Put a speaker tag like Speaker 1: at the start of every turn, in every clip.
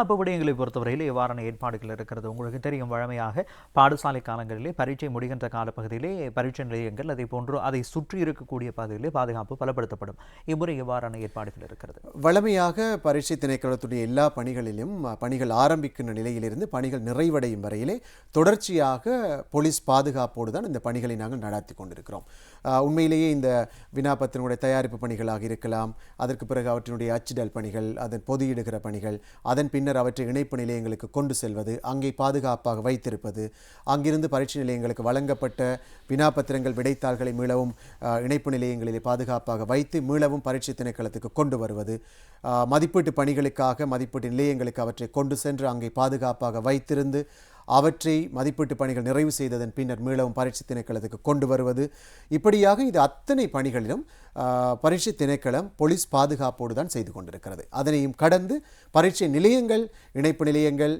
Speaker 1: அப்போ விடயங்களை பொறுத்தவரையில் இவ்வாறான ஏற்பாடுகள் இருக்கிறது. உங்களுக்கு தெரியும் வழமையாக பாடசாலை காலங்களிலே பரீட்சை முடிகின்ற காலப்பகுதியிலே பரீட்சை நிலையங்கள் அதே போன்று அதை சுற்றி இருக்கக்கூடிய பகுதியிலே பாதுகாப்பு பலப்படுத்தப்படும். இம்முறை இவ்வாறான ஏற்பாடுகள் இருக்கிறது.
Speaker 2: வழமையாக பரீட்சை திணைக்களத்துடைய எல்லா பணிகளிலும் பணிகள் ஆரம்பிக்கின்ற நிலையிலிருந்து பணிகள் நிறைவடையும் வரையிலே தொடர்ச்சியாக போலீஸ் பாதுகாப்போடு தான் இந்த பணிகளை நாங்கள் நடத்தி கொண்டிருக்கிறோம். உண்மையிலேயே இந்த வினாப்பத்தினுடைய தயாரிப்பு பணிகளாக இருக்கலாம் அதற்கு பிறகு அவற்றினுடைய அச்சிடல் பணிகள் அதன் பொதியிடுகிற பணிகள் அதன் பின் பின்னர் அவற்றை இணைப்பு நிலையங்களுக்கு கொண்டு செல்வது அங்கே பாதுகாப்பாக வைத்திருப்பது அங்கிருந்து பரீட்சை நிலையங்களுக்கு வழங்கப்பட்ட வினாபத்திரங்கள் விடைத்தாள்களை மீளவும் இணைப்பு நிலையங்களிலே பாதுகாப்பாக வைத்து மீளவும் பரீட்சை திணைக்களத்துக்கு கொண்டு வருவது மதிப்பீட்டு பணிகளுக்காக மதிப்பீட்டு நிலையங்களுக்கு அவற்றை கொண்டு சென்று அங்கே பாதுகாப்பாக வைத்திருந்து அவற்றை மதிப்பீட்டு பணிகள் நிறைவு செய்ததன் பின்னர் மீளவும் பரீட்சை திணைக்களத்துக்கு கொண்டு வருவது. இப்படியாக இது அத்தனை பணிகளிலும் பரீட்சை திணைக்களம் போலீஸ் பாதுகாப்போடு தான் செய்து கொண்டிருக்கிறது. அதனையும் கடந்து பரீட்சை நிலையங்கள் இணைப்பு நிலையங்கள்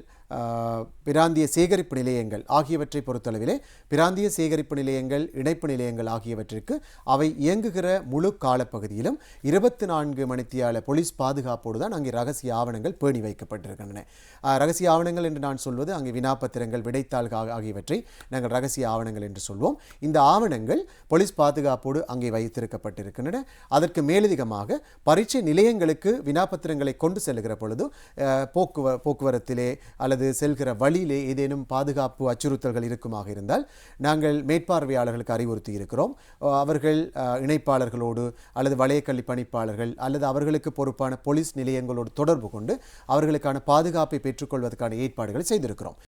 Speaker 2: பிராந்திய சேகரிப்பு நிலையங்கள் ஆகியவற்றை பொறுத்தளவிலே பிராந்திய சேகரிப்பு நிலையங்கள் இணைப்பு நிலையங்கள் ஆகியவற்றிற்கு அவை இயங்குகிற முழு காலப்பகுதியிலும் இருபத்தி நான்கு மணித்தியால போலீஸ் பாதுகாப்போடு தான் அங்கே ரகசிய ஆவணங்கள் பேணி வைக்கப்பட்டிருக்கின்றன. ரகசிய ஆவணங்கள் என்று நான் சொல்வது அங்கே வினாப்பத்திரங்கள் விடைத்தாள்கள் ஆகியவற்றை நாங்கள் ரகசிய ஆவணங்கள் என்று சொல்வோம். இந்த ஆவணங்கள் போலீஸ் பாதுகாப்போடு அங்கே வைத்திருக்கப்பட்டிருக்கின்றன. அதற்கு மேலதிகமாக பரீட்சை நிலையங்களுக்கு வினாப்பத்திரங்களை கொண்டு செல்லுகிற பொழுது போக்குவ போக்குவரத்திலே அல்லது செல்கிற வழியிலே ஏதேனும் பாதுகாப்பு அச்சுறுத்தல்கள் இருக்குமாக இருந்தால் நாங்கள் மேற்பார்வையாளர்களுக்கு அறிவுறுத்தி இருக்கிறோம் அவர்கள் இணைப்பாளர்களோடு அல்லது வளையக்கல்வி பணிப்பாளர்கள் அல்லது அவர்களுக்கு பொறுப்பான போலீஸ் நிலையங்களோடு தொடர்பு கொண்டு அவர்களுக்கான பாதுகாப்பை பெற்றுக்கொள்வதற்கான ஏற்பாடுகளை செய்திருக்கிறோம்.